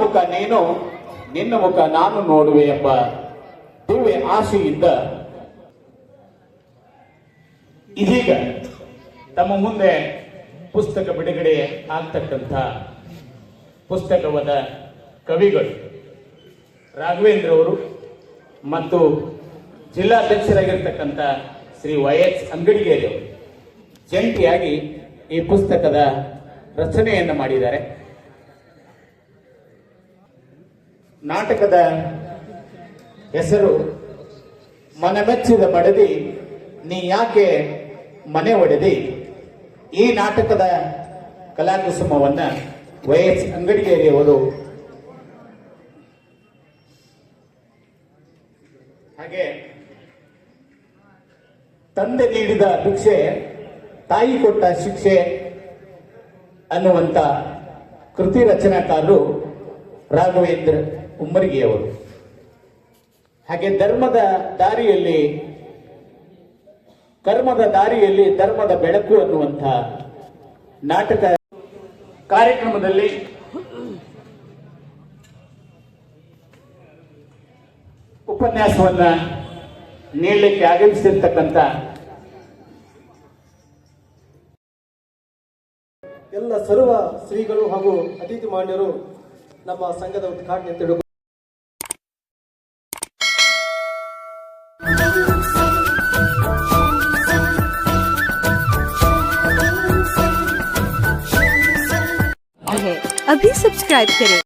ಮುಖ ನೀನು, ನಿನ್ನ ಮುಖ ನಾನು ನೋಡುವೆ ಎಂಬ ದಿವ್ಯ ಆಸೆಯಿಂದ ಇದೀಗ ತಮ್ಮ ಮುಂದೆ ಪುಸ್ತಕ ಬಿಡುಗಡೆ ಆಗ್ತಕ್ಕಂಥ ಪುಸ್ತಕವಾದ ಕವಿಗಳು ರಾಘವೇಂದ್ರ ಅವರು ಮತ್ತು ಜಿಲ್ಲಾಧ್ಯಕ್ಷರಾಗಿರ್ತಕ್ಕಂಥ ಶ್ರೀ ವೈ ಎಸ್ ಅಂಗಡಿಗೇರಿ ಅವರು ಜಂಟಿಯಾಗಿ ಈ ಪುಸ್ತಕದ ರಚನೆಯನ್ನು ಮಾಡಿದ್ದಾರೆ. ನಾಟಕದ ಹೆಸರು ಮನಮೆಚ್ಚಿದ ಮಡದಿ, ನೀ ಯಾಕೆ ಮನೆ ಒಡೆದಿ? ಈ ನಾಟಕದ ಕಲಾಕುಸುಮವನ್ನ ವೈಎಸ್ ಅಂಗಡಿಗೇರಿಯವರು ಹಾಗೆ ತಂದೆ ನೀಡಿದ ಭಿಕ್ಷೆ, ತಾಯಿ ಕೊಟ್ಟ ಶಿಕ್ಷೆ ಅನ್ನುವಂತ ಕೃತಿ ರಚನಾಕಾರರು ರಾಘವೇಂದ್ರ ಉಮ್ಮರಿಗೆಯವರು. ಹಾಗೆ ಧರ್ಮದ ದಾರಿಯಲ್ಲಿ, ಕರ್ಮದ ದಾರಿಯಲ್ಲಿ ಧರ್ಮದ ಬೆಳಕು ಅನ್ನುವಂಥ ನಾಟಕ ಕಾರ್ಯಕ್ರಮದಲ್ಲಿ ಉಪನ್ಯಾಸವನ್ನ ನೀಡಲಿಕ್ಕೆ ಆಗಮಿಸಿರ್ತಕ್ಕಂಥ ಎಲ್ಲ ಸರ್ವ ಶ್ರೀಗಳು ಹಾಗೂ ಅತಿಥಿ ಮಾನ್ಯರು ನಮ್ಮ ಸಂಘದ ಉದ್ಘಾಟನೆ ತಿಳುಕು है। अभी सब्सक्राइब करें।